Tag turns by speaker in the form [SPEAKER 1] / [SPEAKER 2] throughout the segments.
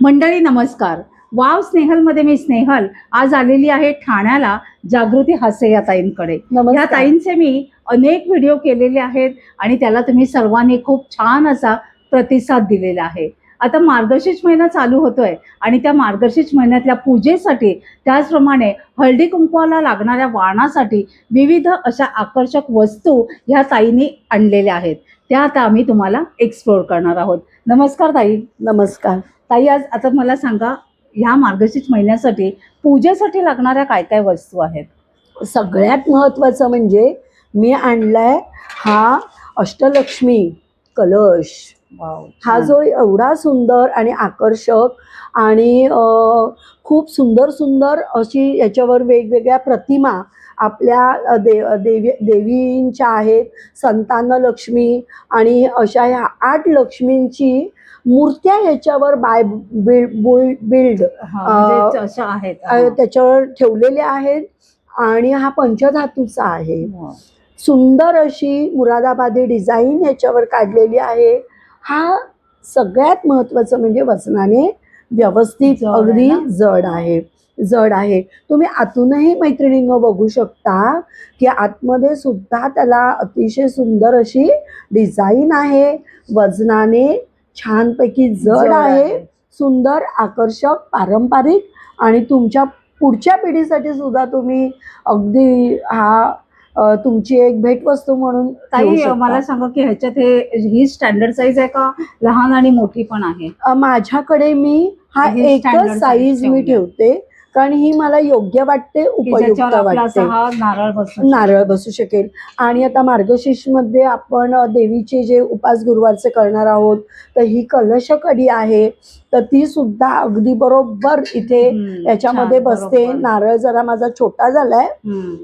[SPEAKER 1] मंडळी नमस्कार. वाव स्नेहलमध्ये मी स्नेहल. आज आलेली आहे ठाण्याला जागृती हासे या ताईंकडे या. ताईंचे मी अनेक व्हिडिओ केलेले आहेत आणि त्याला तुम्ही सर्वांनी खूप छान असा प्रतिसाद दिलेला आहे. आता मार्गशीर्ष महिना चालू होतोय आणि त्या मार्गशीर्ष महिन्यातल्या पूजेसाठी त्याचप्रमाणे हळदी कुंकवाला लागणाऱ्या वाणासाठी विविध अशा आकर्षक वस्तू ह्या ताईंनी आणलेल्या आहेत. त्या आता आम्ही तुम्हाला एक्सप्लोअर करणार आहोत. नमस्कार ताई.
[SPEAKER 2] नमस्कार.
[SPEAKER 1] ताई आज आता मला सांगा ह्या मार्गशीर्ष महिन्यासाठी पूजेसाठी लागणाऱ्या काय काय वस्तू आहेत?
[SPEAKER 2] सगळ्यात महत्वाचं म्हणजे मी आणलाय हा अष्टलक्ष्मी कलश. हा जो एवढा सुंदर आणि आकर्षक आणि खूप सुंदर सुंदर अशी याच्यावर वेगवेगळ्या प्रतिमा आपल्या दे देवी देवींच्या आहेत. संतान लक्ष्मी आणि अशा ह्या आठ लक्ष्मींची मूर्त्या याच्यावर बाय बिल्ड बिल्ड
[SPEAKER 1] म्हणजे आहेत.
[SPEAKER 2] त्याच्यावर ठेवलेले आहेत आणि हा पंचधातूचा आहे. सुंदर अशी मुरादाबादी डिझाईन याच्यावर काढलेली आहे. हा सगळ्यात महत्त्वाचं म्हणजे वजनाने व्यवस्थित अगदी? जड आहे. जड आहे. तुम्ही आतूनही मैत्रिणींनो बघू शकता की आतमध्ये सुद्धा त्याला अतिशय सुंदर अशी डिझाईन आहे. वजनाने छानपैकी जड आहे. सुंदर आकर्षक पारंपरिक आणि तुमच्या पुढच्या पिढीसाठी सुद्धा तुम्ही अगदी हा तुमची एक भेटवस्तू म्हणून शकता.
[SPEAKER 1] मला सांगा की ह्याच्यात हे ही स्टँडर्ड साईज आहे का? लहान आणि मोठी पण आहे.
[SPEAKER 2] माझ्याकडे मी हा एकच साईज मी. ठेवते. कारण ही मला योग्य वाटते उपयुक्त वाटते.
[SPEAKER 1] नारळ बसतो
[SPEAKER 2] नारळ बसू शकेल. आणि आता मार्गशीर्षमध्ये आपण देवीचे जे उपास गुरुवारचे करणार आहोत तर ही कलश कडी आहे. तर ती सुद्धा अगदी बरोबर इथे याच्यामध्ये बसते. नारळ जरा माझा छोटा झालाय.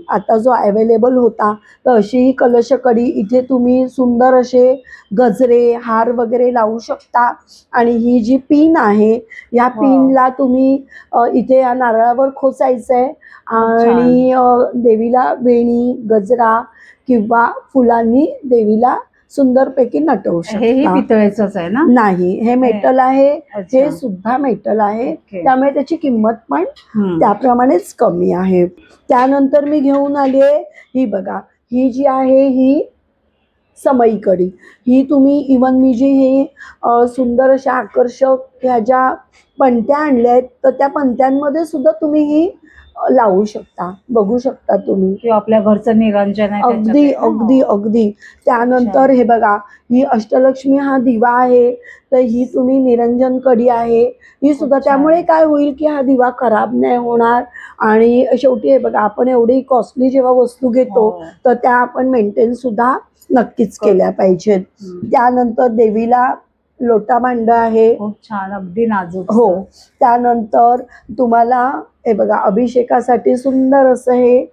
[SPEAKER 2] आता जो अवेलेबल होता तर अशी ही कलशकडी इथे तुम्ही सुंदर असे गजरे हार वगैरे लावू शकता आणि ही जी पिन आहे या. पिनला तुम्ही इथे या नारळावर खोचायचं आहे आणि देवीला वेणी गजरा किंवा फुलांनी देवीला सुंदरपैकी नटवू
[SPEAKER 1] हेही
[SPEAKER 2] शकता
[SPEAKER 1] आहे ना
[SPEAKER 2] नाही हे मेटल आहे
[SPEAKER 1] अच्छा.
[SPEAKER 2] हे सुद्धा मेटल आहे. त्यामुळे त्याची किंमत पण
[SPEAKER 1] हम्म.
[SPEAKER 2] त्याप्रमाणेच कमी आहे त्यानंतर मी घेऊन आली आहे ही बघा ही जी आहे ही समई कडी ही तुम्ही इवन मी जी हे सुंदर अशा आकर्षक ह्या ज्या पणत्या आणल्या आहेत तर त्या पणत्यांमध्ये सुद्धा तुम्ही ही लावू शकता. बघू शकता तुम्ही.
[SPEAKER 1] किंवा आपल्या घरचं निरंजन आहे
[SPEAKER 2] अगदी
[SPEAKER 1] त्याच्यात?
[SPEAKER 2] अगदी अगदी. त्यानंतर हे बघा ही अष्टलक्ष्मी हा दिवा आहे तर ही तुम्ही निरंजन कडी आहे. ही सुद्धा
[SPEAKER 1] अच्छा.
[SPEAKER 2] त्यामुळे काय होईल की हा दिवा खराब नाही होणार. आणि शेवटी हे बघा आपण एवढी कॉस्टली जेव्हा वस्तू घेतो
[SPEAKER 1] हो.
[SPEAKER 2] तर त्या आपण मेंटेन सुद्धा नक्कीच
[SPEAKER 1] करू.
[SPEAKER 2] केल्या पाहिजेत. त्यानंतर देवीला लोटा मांड आहे.
[SPEAKER 1] खूप छान. अगदी नाजूक.
[SPEAKER 2] हो. त्यानंतर तुम्हाला हे बघा अभिषेकासाठी सुंदर असं हे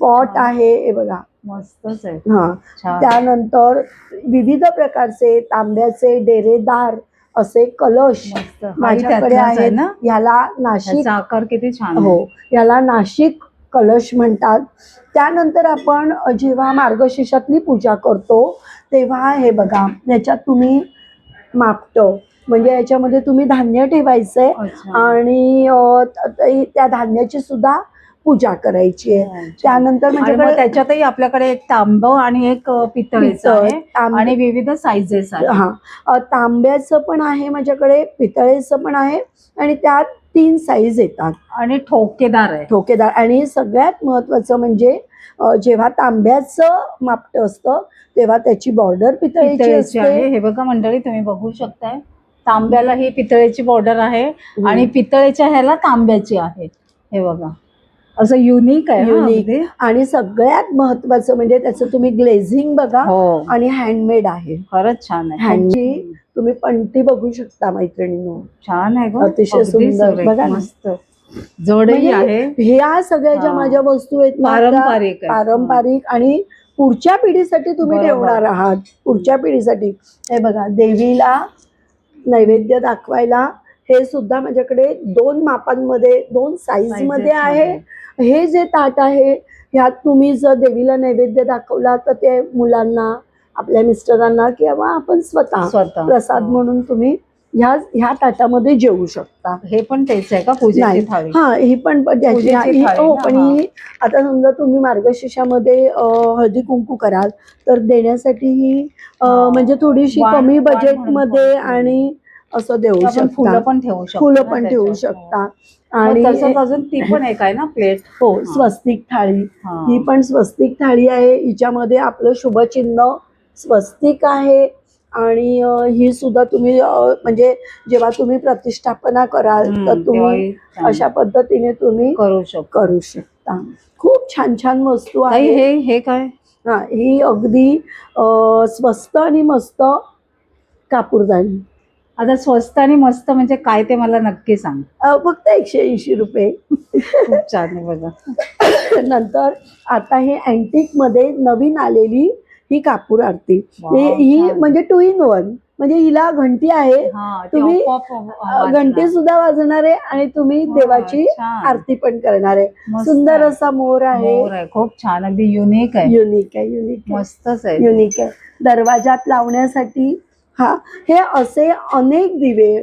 [SPEAKER 2] पॉट. आहे हे बघा.
[SPEAKER 1] मस्तच आहे.
[SPEAKER 2] हा. त्यानंतर विविध प्रकारचे तांब्याचे डेरेदार असे कलश माझ्याकडे
[SPEAKER 1] आहे
[SPEAKER 2] आहेत.
[SPEAKER 1] ना?
[SPEAKER 2] याला नाशिक
[SPEAKER 1] आकार किती छान.
[SPEAKER 2] हो. याला नाशिक कलश म्हणतात. त्यानंतर आपण जेव्हा मार्गशीर्षातली पूजा करतो तेव्हा हे बघा याच्यात तुम्ही मापटं म्हणजे याच्यामध्ये तुम्ही धान्य ठेवायचंय. आणि त्या धान्याची सुद्धा पूजा करायची आहे. त्यानंतर म्हणजे
[SPEAKER 1] त्याच्यातही आपल्याकडे एक तांब आणि एक पितळेचं आहे
[SPEAKER 2] तांब-
[SPEAKER 1] आणि विविध साईजेस
[SPEAKER 2] हा. तांब्याचं पण आहे माझ्याकडे पितळेचं पण आहे आणि त्यात तीन साईज येतात.
[SPEAKER 1] आणि ठोकेदार आहे.
[SPEAKER 2] ठोकेदार. आणि सगळ्यात महत्वाचं म्हणजे जेव्हा तांब्याचं मापट असतं तेव्हा त्याची बॉर्डर पितळेची
[SPEAKER 1] आहे
[SPEAKER 2] असते.
[SPEAKER 1] हे बघा मंडळी तुम्ही बघू शकताय. तांब्याला ही पितळेची बॉर्डर आहे. आणि पितळेच्या ह्याला तांब्याची आहे. हे बघा. असं युनिक आहे. अगदी.
[SPEAKER 2] आणि सगळ्यात महत्वाचं म्हणजे त्याचं तुम्ही ग्लेझिंग बघा
[SPEAKER 1] हो.
[SPEAKER 2] आणि हँडमेड आहे.
[SPEAKER 1] खरंच छान आहे.
[SPEAKER 2] हँडची तुम्ही पंटी बघू शकता मैत्रिणींनो
[SPEAKER 1] छान आहे
[SPEAKER 2] अतिशय सुंदर. बघा.
[SPEAKER 1] मस्त जडही
[SPEAKER 2] म्हणजे
[SPEAKER 1] आहे
[SPEAKER 2] ह्या सगळ्या ज्या. माझ्या वस्तू आहेत
[SPEAKER 1] पारंपरिक.
[SPEAKER 2] पारंपरिक आणि पुढच्या पिढीसाठी तुम्ही. ठेवणार आहात पुढच्या पिढीसाठी हे बघा देवीला नैवेद्य दाखवायला हे सुद्धा माझ्याकडे दोन मापांमध्ये दोन साईजमध्ये आहे. हे जे ताट आहे ह्यात तुम्ही जर देवीला नैवेद्य दाखवला तर ते मुलांना आपल्या मिस्टरांना किंवा आपण स्वतः
[SPEAKER 1] स्वतः
[SPEAKER 2] प्रसाद
[SPEAKER 1] हो.
[SPEAKER 2] म्हणून तुम्ही ह्या ह्या ताटामध्ये जेवू शकता
[SPEAKER 1] हे पण तेच आहे का पूजेची. थाळी
[SPEAKER 2] हा ही पण पण त्याची- ही- हो पण
[SPEAKER 1] हा.
[SPEAKER 2] ही आता समजा तुम्ही मार्गशीर्षामध्ये अं, हळदी कुंकू कराल तर देण्यासाठी ही अं,
[SPEAKER 1] हा.
[SPEAKER 2] म्हणजे थोडीशी
[SPEAKER 1] वाण-
[SPEAKER 2] कमी
[SPEAKER 1] वाण
[SPEAKER 2] बजेट
[SPEAKER 1] म्हणून
[SPEAKER 2] मध्ये
[SPEAKER 1] पण.
[SPEAKER 2] आणि असं देऊ
[SPEAKER 1] आपण फुलं
[SPEAKER 2] शकता
[SPEAKER 1] पण ठेवू शकतो
[SPEAKER 2] फुलं
[SPEAKER 1] ना
[SPEAKER 2] पण ठेवू
[SPEAKER 1] त्याच्यात.
[SPEAKER 2] शकता
[SPEAKER 1] हो.
[SPEAKER 2] आणि
[SPEAKER 1] मग तसंच अजून ती पण एक आहे ना प्लेट
[SPEAKER 2] हो स्वस्तिक थाळी
[SPEAKER 1] हा.
[SPEAKER 2] ही पण स्वस्तिक थाळी आहे हिच्यामध्ये आपलं शुभचिन्ह स्वस्तिक आहे आणि ही सुद्धा तुम्ही म्हणजे जेव्हा तुम्ही प्रतिष्ठापना कराल तर तुम्ही अशा पद्धतीने तुम्ही
[SPEAKER 1] करू शकतो.
[SPEAKER 2] करू शकता. खूप छान छान वस्तू आहे.
[SPEAKER 1] हे हे काय?
[SPEAKER 2] हा ही अगदी स्वस्त आणि मस्त कापूरदानी
[SPEAKER 1] आता स्वस्त आणि मस्त म्हणजे काय ते मला नक्की सांग.
[SPEAKER 2] फक्त एकशे ऐंशी रुपये.
[SPEAKER 1] छान आहे बघा.
[SPEAKER 2] नंतर आता हे अँटिकमध्ये नवीन आलेली ही कापूर आरती. ही. म्हणजे टू इन वन. म्हणजे हिला घंटी आहे. तुम्ही. घंटी सुद्धा वाजणार आहे आणि तुम्ही देवाची. आरती पण करणार. आहे सुंदर. असा मोर आहे.
[SPEAKER 1] खूप छान. अगदी युनिक आहे.
[SPEAKER 2] युनिक आहे युनिक
[SPEAKER 1] मस्तच आहे.
[SPEAKER 2] युनिक आहे. दरवाजात लावण्यासाठी हा हे असे अनेक दिवे.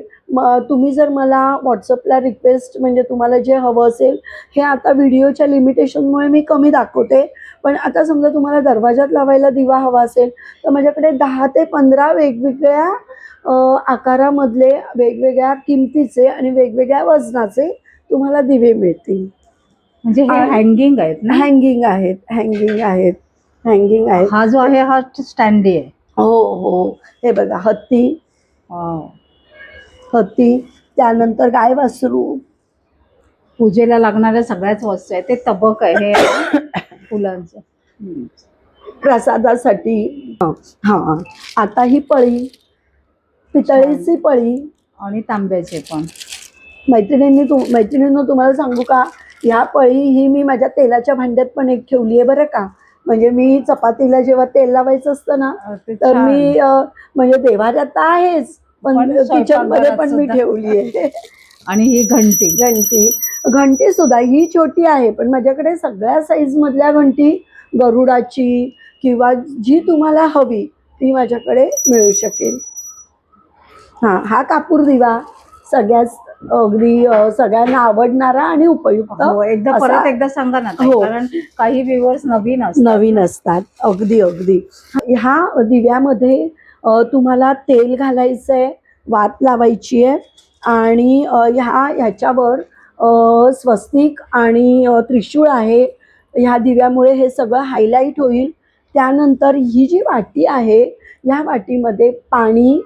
[SPEAKER 2] तुम्ही जर मला व्हॉट्सअपला रिक्वेस्ट म्हणजे तुम्हाला जे हवं असेल हे आता व्हिडिओच्या लिमिटेशनमुळे मी कमी दाखवते. पण आता समजा तुम्हाला दरवाजात लावायला दिवा हवा असेल तर माझ्याकडे दहा ते पंधरा वेगवेगळ्या आकारामधले वेगवेगळ्या किमतीचे आणि वेगवेगळ्या वजनाचे तुम्हाला दिवे मिळतील.
[SPEAKER 1] म्हणजे हे हँगिंग आहेत ना?
[SPEAKER 2] हँगिंग आहेत हँगिंग आहेत हँगिंग आहेत.
[SPEAKER 1] हा जो आहे हा स्टँडी आहे.
[SPEAKER 2] हो हो. हे बघा हत्ती. हत्ती त्यानंतर गाय वासरू
[SPEAKER 1] पूजेला लागणाऱ्या सगळ्याच वस्तू आहे ते तबक आहे. फुलांचं.
[SPEAKER 2] प्रसादासाठी. हा आता ही पळी पितळेची पळी.
[SPEAKER 1] आणि तांब्याचे पण.
[SPEAKER 2] मैत्रिणींनी तू मैत्रिणींनो तुम्हाला सांगू का? ह्या पळी ही मी माझ्या तेलाच्या भांड्यात पण एक ठेवली आहे बरं का? म्हणजे मी चपातीला जेव्हा तेल लावायचं असतं ना तर. मी म्हणजे देवाऱ्यात तर आहेच पण
[SPEAKER 1] पण
[SPEAKER 2] किचनमध्ये
[SPEAKER 1] स्वयंपाकघरात
[SPEAKER 2] पण मी. ठेवली आहे.
[SPEAKER 1] आणि ही घंटी.
[SPEAKER 2] घंटी. घंटी सुद्धा ही छोटी आहे पण माझ्याकडे सगळ्या साईज मधल्या घंटी गरुडाची किंवा जी तुम्हाला हवी ती माझ्याकडे मिळू शकेल. हा हा कापूर दिवा सगळ्याच अगदी सगळ्यांना आवडणारा आणि उपयुक्त
[SPEAKER 1] हो एकदा परत एकदा सांगा ना
[SPEAKER 2] हो.
[SPEAKER 1] कारण काही व्ह्युअर्स नवीन असतात.
[SPEAKER 2] नवीन असतात. अगदी अगदी. ह्या दिव्यामध्ये तुम्हाला तेल घालायचंय वात लावायची आहे आणि ह्या ह्याच्यावर स्वस्तिक आणि त्रिशूळ आहे ह्या दिव्यामुळे हे सगळं हायलाईट होईल. त्यानंतर ही जी वाटी आहे ह्या वाटीमध्ये पाणी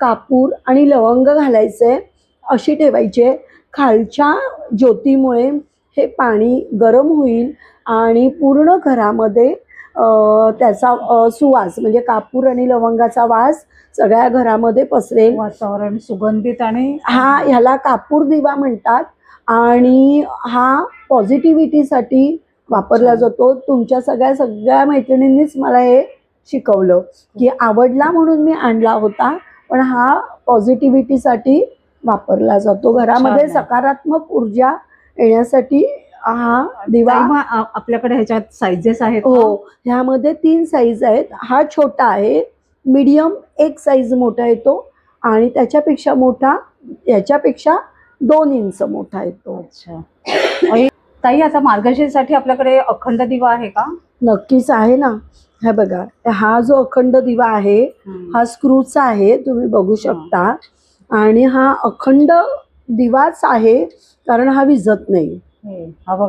[SPEAKER 2] कापूर आणि लवंग घालायचं. आहे अशी ठेवायची. आहे खालच्या ज्योतीमुळे हे पाणी गरम होईल आणि पूर्ण घरामध्ये त्याचा सुवास म्हणजे कापूर आणि लवंगाचा वास सगळ्या घरामध्ये पसरेल.
[SPEAKER 1] वातावरण सुगंधित आणि
[SPEAKER 2] हा ह्याला कापूर दिवा म्हणतात. आणि हा पॉझिटिव्हिटीसाठी वापरला. जातो तुमच्या सगळ्या सगळ्या मैत्रिणींनीच मला हे शिकवलं की आवडला म्हणून मी आणला होता पण हा पॉझिटिव्हिटीसाठी वापरला जातो घरामध्ये. सकारात्मक ऊर्जा येण्यासाठी हा दिवा
[SPEAKER 1] आपल्याकडे ह्याच्यात साईजेस आहेत?
[SPEAKER 2] हो ह्यामध्ये तीन साईज आहेत हा छोटा आहे मीडियम एक साईज मोठा येतो आणि त्याच्यापेक्षा मोठा याच्यापेक्षा दोन इंच मोठा येतो
[SPEAKER 1] अच्छा. ताई आता मार्गशीर्षसाठी आपल्याकडे अखंड दिवा आहे का?
[SPEAKER 2] नक्कीच आहे ना. हे बघा हा जो अखंड दिवा आहे हा स्क्रूचा आहे तुम्ही बघू शकता. आणि हा अखंड दिवाच आहे कारण हा विजत नाही.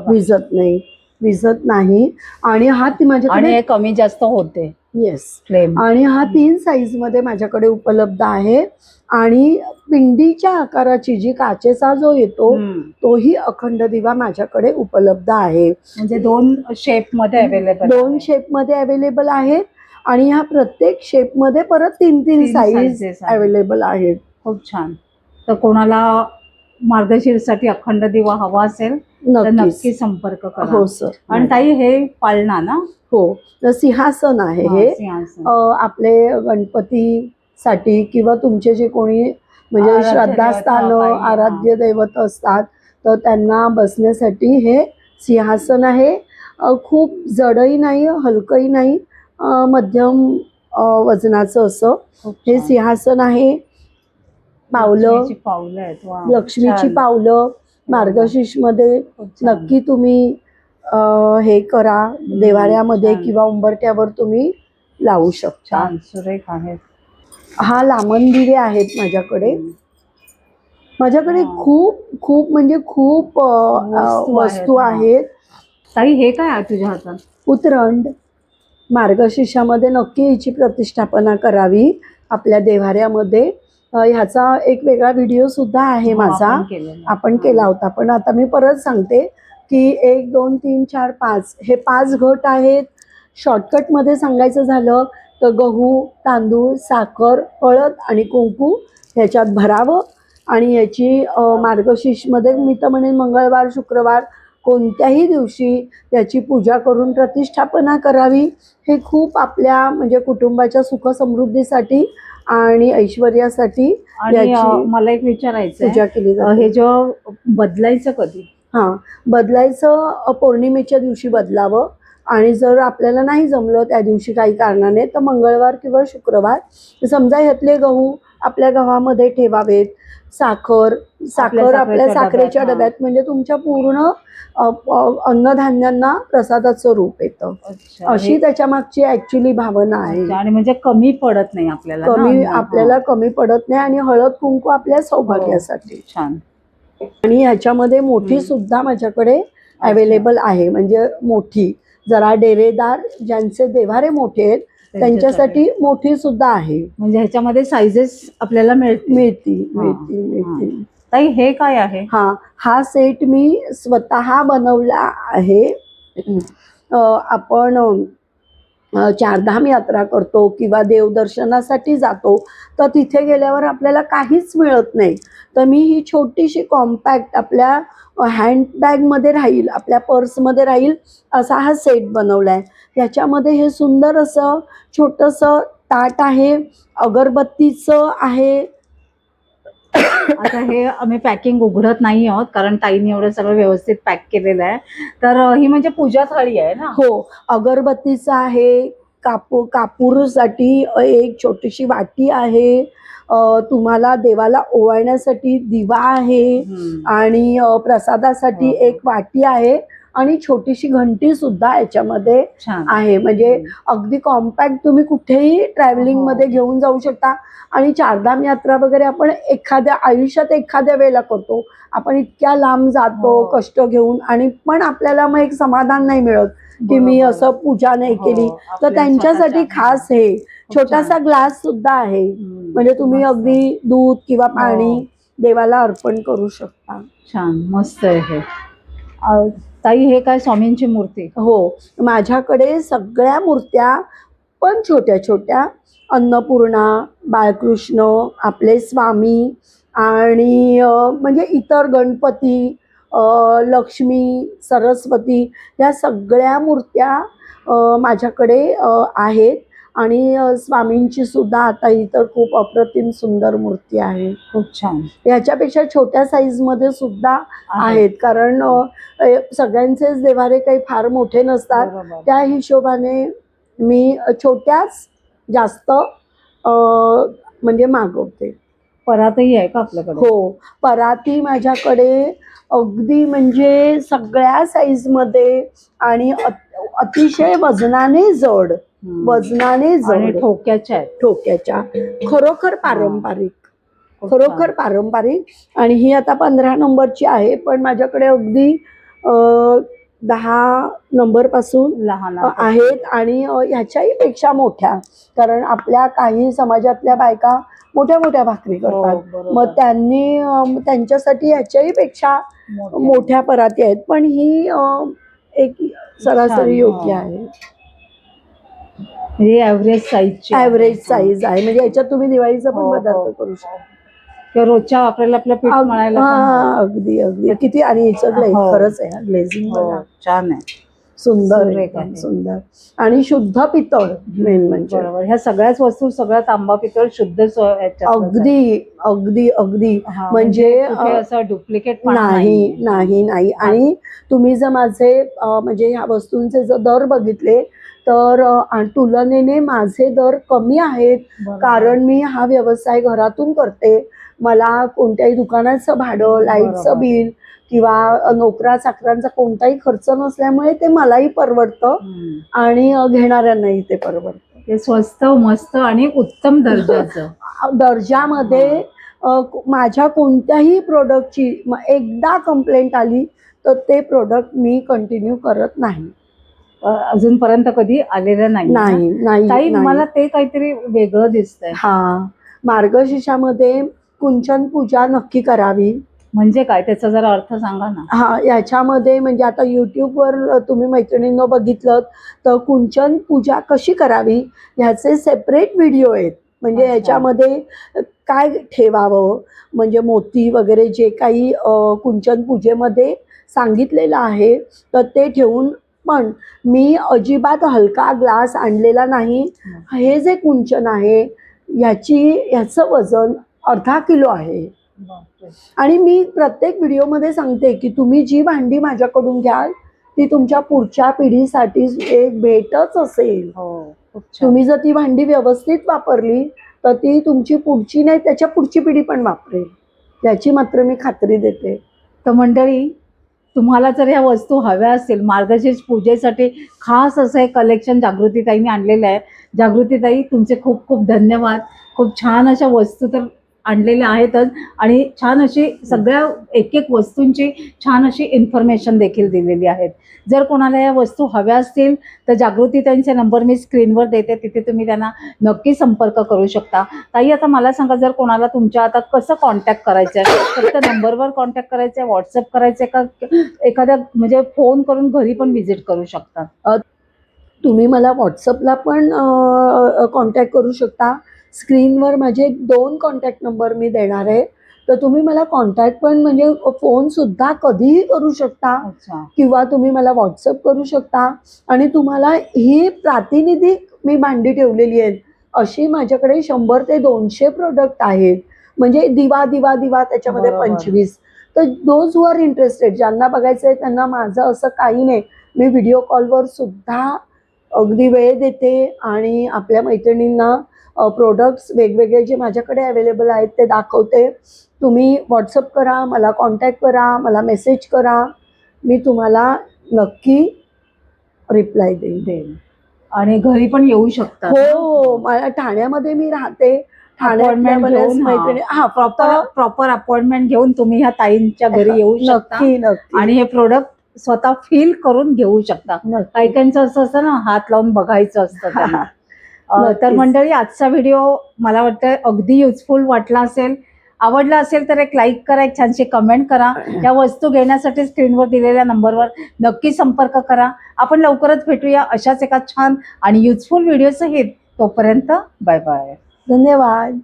[SPEAKER 2] विजत नाही. विजत नाही. आणि हा ती माझ्याकडे
[SPEAKER 1] कमी जास्त होते.
[SPEAKER 2] येस
[SPEAKER 1] फ्लेम
[SPEAKER 2] आणि हा तीन साईजमध्ये माझ्याकडे उपलब्ध आहे. आणि पिंडीच्या आकाराची जी काचेचा जो येतो तोही अखंड दिवा माझ्याकडे उपलब्ध आहे.
[SPEAKER 1] म्हणजे दोन शेपमध्ये अवेलेबल
[SPEAKER 2] दोन शेपमध्ये अवेलेबल आहेत आणि ह्या प्रत्येक शेपमध्ये परत तीन तीन साईज. अवेलेबल आहेत.
[SPEAKER 1] खूप छान. तर कोणाला मार्गशीर्षसाठी अखंड दिवा हवा असेल तर नक्की संपर्क करा.
[SPEAKER 2] हो सर.
[SPEAKER 1] आणि ताई हे पाळणा ना?
[SPEAKER 2] हो तर सिंहासन आहे
[SPEAKER 1] हा,
[SPEAKER 2] आपले गणपतीसाठी किंवा तुमचे जे कोणी म्हणजे श्रद्धास्थान. आराध्य दैवत असतात तर त्यांना बसण्यासाठी हे सिंहासन आहे. खूप जडही नाही हलकंही नाही मध्यम वजनाचं असं. हे. सिंहासन आहे. पावलं.
[SPEAKER 1] लक्ष्मीची पावलं आहेत. वा
[SPEAKER 2] लक्ष्मीची
[SPEAKER 1] छान.
[SPEAKER 2] पावलं मार्गशीर्षमध्ये
[SPEAKER 1] खूप छान.
[SPEAKER 2] नक्की तुम्ही अं, हे करा. देवाऱ्यामध्ये
[SPEAKER 1] छान.
[SPEAKER 2] किंवा उंबरट्यावर तुम्ही लावू शकता.
[SPEAKER 1] छान सुरेख आहेत.
[SPEAKER 2] हा लामण दिवे आहेत माझ्याकडे. माझ्याकडे
[SPEAKER 1] हा.
[SPEAKER 2] खूप खूप म्हणजे खूप अं, अं,
[SPEAKER 1] वस्तू आहेत,
[SPEAKER 2] वस्तू
[SPEAKER 1] हा.
[SPEAKER 2] आहेत.
[SPEAKER 1] ताई हे काय आहे तुझ्या हातात?
[SPEAKER 2] उतरंड मार्गशीर्षामध्ये नक्की हिची प्रतिष्ठापना करावी आपल्या देवाऱ्यामध्ये. ह्याचा एक वेगळा व्हिडिओ सुद्धा आहे
[SPEAKER 1] हो,
[SPEAKER 2] माझा.
[SPEAKER 1] आपण.
[SPEAKER 2] केला होता. पण आता मी परत सांगते की एक दोन तीन चार पाच हे पाच घट आहेत. शॉर्टकटमध्ये सांगायचं झालं तर गहू तांदूळ साखर हळद आणि कुंकू ह्याच्यात भरावं. आणि याची मार्गशीर्षमध्ये मी तर म्हणेन मंगळवार शुक्रवार कोणत्याही दिवशी त्याची पूजा करून प्रतिष्ठापना करावी. हे खूप आपल्या म्हणजे कुटुंबाच्या सुखसमृद्धीसाठी आणि ऐश्वर्यासाठी
[SPEAKER 1] आणि
[SPEAKER 2] याची
[SPEAKER 1] अं, मला एक विचारायचं
[SPEAKER 2] पूजा केली. जाते.
[SPEAKER 1] हे जेव्हा बदलायचं कधी?
[SPEAKER 2] हां बदलायचं अ, पौर्णिमेच्या दिवशी बदलावं. आणि जर आपल्याला नाही जमलं त्या दिवशी काही कारणाने तर मंगळवार किंवा शुक्रवार समजा ह्यातले गहू आपल्या गव्हामध्ये ठेवावेत. साखर साखर आपल्या
[SPEAKER 1] साखरेच्या डब्यात,
[SPEAKER 2] म्हणजे तुमच्या पूर्ण अन्नधान्यांना प्रसादाचं रूप येतं. अशी
[SPEAKER 1] हे-
[SPEAKER 2] त्याच्या मागची ऍक्च्युली भावना आहे.
[SPEAKER 1] आणि म्हणजे कमी पडत नाही आपल्याला
[SPEAKER 2] कमी
[SPEAKER 1] अन्न.
[SPEAKER 2] आपल्याला कमी पडत नाही आणि हळद कुंकू आपल्या सौभाग्यासाठी.
[SPEAKER 1] हो, छान.
[SPEAKER 2] आणि ह्याच्यामध्ये मोठी. सुद्धा माझ्याकडे अवेलेबल आहे. म्हणजे मोठी जरा डेरेदार ज्यांचे देवारे मोठे आहेत त्यांच्यासाठी मोठी सुद्धा आहे.
[SPEAKER 1] म्हणजे ह्याच्यामध्ये साईजेस आपल्याला मिळतील
[SPEAKER 2] मिळती मिळती मिळती
[SPEAKER 1] ताई हे काय आहे?
[SPEAKER 2] हा हा सेट मी स्वतः बनवला आहे. आपण चारधाम यात्रा करतो किंवा देवदर्शनासाठी जातो तर तिथे गेल्यावर आपल्याला काहीच मिळत नाही. तर मी ही छोटीशी कॉम्पॅक्ट आपल्या हँडबॅगमध्ये राहील आपल्या पर्समध्ये राहील असा हा सेट बनवला आहे ह्याच्यामध्ये हे सुंदर असं छोटंसं ताट आहे अगरबत्तीचं आहे.
[SPEAKER 1] आता हे आम्ही पॅकिंग उघडत नाही आहोत कारण ताईने एवढं सगळं व्यवस्थित पॅक केलेलं आहे. तर ही म्हणजे पूजा थाळी आहे ना?
[SPEAKER 2] हो अगरबत्तीचं आहे कापू कापूरसाठी एक छोटीशी वाटी आहे. तुम्हाला देवाला ओवाळण्यासाठी दिवा आहे. आणि प्रसादासाठी
[SPEAKER 1] हो.
[SPEAKER 2] एक वाटी आहे आणि छोटीशी घंटी सुद्धा याच्यामध्ये आहे म्हणजे अगदी कॉम्पॅक्ट तुम्ही कुठेही ट्रॅव्हलिंग
[SPEAKER 1] हो.
[SPEAKER 2] मध्ये घेऊन जाऊ शकता आणि चारधाम यात्रा वगैरे आपण एखाद्या आयुष्यात एखाद्या वेळेला करतो आपण इतक्या लांब जातो
[SPEAKER 1] हो.
[SPEAKER 2] कष्ट घेऊन आणि पण आपल्याला मग एक समाधान नाही मिळत की मी. असं पूजा नाही
[SPEAKER 1] हो,
[SPEAKER 2] केली तर त्यांच्यासाठी खास हे छोटासा. ग्लास सुद्धा आहे. म्हणजे तुम्ही. अगदी दूध किंवा पाणी
[SPEAKER 1] हो.
[SPEAKER 2] देवाला अर्पण करू शकता
[SPEAKER 1] छान मस्त आहे हे ताई हे काय स्वामींची मूर्ती
[SPEAKER 2] हो माझ्याकडे सगळ्या मूर्त्या पण छोट्या छोट्या अन्नपूर्णा बाळकृष्ण आपले स्वामी आणि म्हणजे इतर गणपती लक्ष्मी सरस्वती या सगळ्या मूर्त्या माझ्याकडे आहेत. आणि स्वामींची सुद्धा आता इतर खूप अप्रतिम सुंदर मूर्ती आहे.
[SPEAKER 1] खूप छान.
[SPEAKER 2] याच्यापेक्षा छोट्या साईजमध्ये सुद्धा आहेत. कारण सगळ्यांचेच देवारे काही फार मोठे नसतात. त्या हिशोबाने मी छोट्याच जास्त म्हणजे मागवते.
[SPEAKER 1] परातही आहे का आपल्याकडे?
[SPEAKER 2] हो पराती माझ्याकडे अगदी म्हणजे सगळ्या साईजमध्ये आणि अत- अतिशय वजनाने जड
[SPEAKER 1] हम्म.
[SPEAKER 2] वजनाने
[SPEAKER 1] आणि
[SPEAKER 2] जड.
[SPEAKER 1] ठोक्याच्या आहेत.
[SPEAKER 2] ठोक्याच्या. खरोखर पारंपरिक.
[SPEAKER 1] खूप
[SPEAKER 2] खरोखर. पारंपरिक. आणि ही आता पंधरा नंबरची आहे पण माझ्याकडे अगदी अ, दहा नंबरपासून
[SPEAKER 1] लहान
[SPEAKER 2] अ, आहेत आणि अ, ह्याच्याही पेक्षा मोठ्या. कारण आपल्या काही समाजातल्या बायका मोठ्या मोठ्या भाकरी
[SPEAKER 1] हो,
[SPEAKER 2] करतात. मग त्यांनी त्यांच्यासाठी ह्याच्याही पेक्षा
[SPEAKER 1] मोठ्या.
[SPEAKER 2] पराती आहेत पण ही एक सरासरी योग्य
[SPEAKER 1] हो.
[SPEAKER 2] आहे
[SPEAKER 1] ॲव्हरेज आहे.
[SPEAKER 2] ऍव्हरेज
[SPEAKER 1] हा.
[SPEAKER 2] साईज आहे म्हणजे याच्यात तुम्ही दिवाळीचा पण
[SPEAKER 1] हो,
[SPEAKER 2] पदार्थ
[SPEAKER 1] हो.
[SPEAKER 2] करू शकता
[SPEAKER 1] किंवा रोजच्या वापरायला आपलं पीठ मळायला
[SPEAKER 2] हा, अगदी अगदी किती आणि
[SPEAKER 1] हो.
[SPEAKER 2] खरंच आहे ग्लेझिंग
[SPEAKER 1] हो, छान आहे
[SPEAKER 2] सुंदर एकदम. सुंदर. आणि शुद्ध पितळ मेन म्हणजे.
[SPEAKER 1] बरोबर. ह्या सगळ्याच वस्तू सगळ्या तांबा पितळ शुद्ध.
[SPEAKER 2] अगदी अगदी अगदी. म्हणजे, अ,
[SPEAKER 1] असं डुप्लिकेट
[SPEAKER 2] नाही नाही. नाही आणि तुम्ही जर माझे म्हणजे ह्या वस्तूंचे जर दर बघितले तर तुलनेने माझे दर कमी आहेत. कारण मी हा व्यवसाय घरातून करते. मला कोणत्याही दुकानाचं भाडं लाईटचं. बिल किंवा नोकरा चाकरांचा कोणताही खर्च नसल्यामुळे ते मलाही परवडतं. आणि घेणाऱ्यांनाही ते परवडतं
[SPEAKER 1] ते स्वस्त मस्त आणि उत्तम दर्जाचं
[SPEAKER 2] दर्जामध्ये माझ्या कोणत्याही प्रोडक्टची एकदा कंप्लेंट आली तर ते प्रोडक्ट मी कंटिन्यू करत नाही
[SPEAKER 1] अजूनपर्यंत कधी आलेलं नाही
[SPEAKER 2] नाही.
[SPEAKER 1] मला ते काहीतरी वेगळं दिसतंय
[SPEAKER 2] हा मार्गशीर्षामध्ये कुंचन पूजा नक्की करावी.
[SPEAKER 1] म्हणजे काय? त्याचा जरा अर्थ सांगा ना.
[SPEAKER 2] हा याच्यामध्ये म्हणजे आता युट्यूबवर तुम्ही मैत्रिणींनो बघितलं तर कुंचन पूजा कशी करावी ह्याचे सेपरेट व्हिडिओ आहेत. म्हणजे. याच्यामध्ये काय ठेवावं? म्हणजे मोती वगैरे जे काही कुंचन पूजेमध्ये सांगितलेलं आहे तर ते ठेवून पण मी अजिबात हलका ग्लास आणलेला नाही. हे जे कुंचन आहे याची ह्याचं वजन अर्धा किलो आहे. आणि मी प्रत्येक व्हिडिओमध्ये सांगते की तुम्ही जी भांडी माझ्याकडून घ्याल ती तुमच्या पुढच्या पिढीसाठी एक भेटच असेल.
[SPEAKER 1] हो.
[SPEAKER 2] तुम्ही जर ती भांडी व्यवस्थित वापरली तर ती तुमची पुढची नाही त्याच्या पुढची पिढी पण वापरेल. याची मात्र मी खात्री देते.
[SPEAKER 1] तर मंडळी तुम्हाला जर ह्या वस्तू हव्या असतील मार्गशीर्ष पूजेसाठी खास असं हे कलेक्शन जागृतीताईंनी आणलेलं आहे. जागृतीताई तुमचे खूप खूप धन्यवाद. खूप छान अशा वस्तू तर आणलेल्या आहेतच. आणि छान अशी सगळ्या एक एक वस्तूंची छान अशी इन्फॉर्मेशन देखील दिलेली आहेत. जर कोणाला या वस्तू हव्या असतील तर जागृती त्यांचे नंबर मी स्क्रीनवर देते. तिथे तुम्ही त्यांना नक्की संपर्क करू शकता. ताई आता मला सांगा जर कोणाला तुमच्या आता कसं कॉन्टॅक्ट करायचं आहे? फक्त नंबरवर कॉन्टॅक्ट करायचं आहे व्हॉट्सअप करायचं आहे का? एखाद्या म्हणजे फोन करून घरी पण व्हिजिट करू शकतात
[SPEAKER 2] तुम्ही मला व्हॉट्सअपला पण कॉन्टॅक्ट करू शकता. स्क्रीनवर माझे दोन कॉन्टॅक्ट नंबर मी देणार आहे. तर तुम्ही मला कॉन्टॅक्ट पण म्हणजे फोनसुद्धा कधीही करू शकता किंवा तुम्ही मला व्हॉट्सअप करू शकता. आणि तुम्हाला ही प्रातिनिधिक मी भांडी ठेवलेली आहेत. अशी माझ्याकडे शंभर ते दोनशे प्रोडक्ट आहेत. म्हणजे दिवा दिवा दिवा त्याच्यामध्ये. पंचवीस. तर दोज हु आर इंटरेस्टेड ज्यांना बघायचं आहे त्यांना माझं असं काही नाही. मी व्हिडिओ कॉलवर सुद्धा अगदी वेळ देते आणि आपल्या मैत्रिणींना प्रोडक्ट्स वेगवेगळे जे माझ्याकडे अवेलेबल आहेत ते दाखवते. तुम्ही व्हॉट्सअप करा मला कॉन्टॅक्ट करा मला मेसेज करा. मी तुम्हाला नक्की रिप्लाय देईन.
[SPEAKER 1] देईल आणि घरी पण येऊ शकतात
[SPEAKER 2] हो हो मला ठाण्यामध्ये मी राहते.
[SPEAKER 1] हा.
[SPEAKER 2] मैत्रिणी हा
[SPEAKER 1] प्रॉपर प्रॉपर अपॉइंटमेंट घेऊन तुम्ही ह्या ताईंच्या घरी येऊ शकता.
[SPEAKER 2] नक्की.
[SPEAKER 1] आणि हे प्रोडक्ट स्वतः फील करून घेऊ शकता. काही काहींचं असं असतं ना हात लावून बघायचं असतं त्यांना. तर. मंडळी आजचा व्हिडिओ मला वाटतं अगदी युजफुल वाटला असेल. आवडला असेल तर एक लाईक करा एक छानशी कमेंट करा. या वस्तू घेण्यासाठी स्क्रीनवर दिलेल्या नंबरवर नक्की संपर्क करा. आपण लवकरच भेटूया अशाच एका छान आणि युजफुल व्हिडिओ सहित. तोपर्यंत बाय बाय
[SPEAKER 2] धन्यवाद.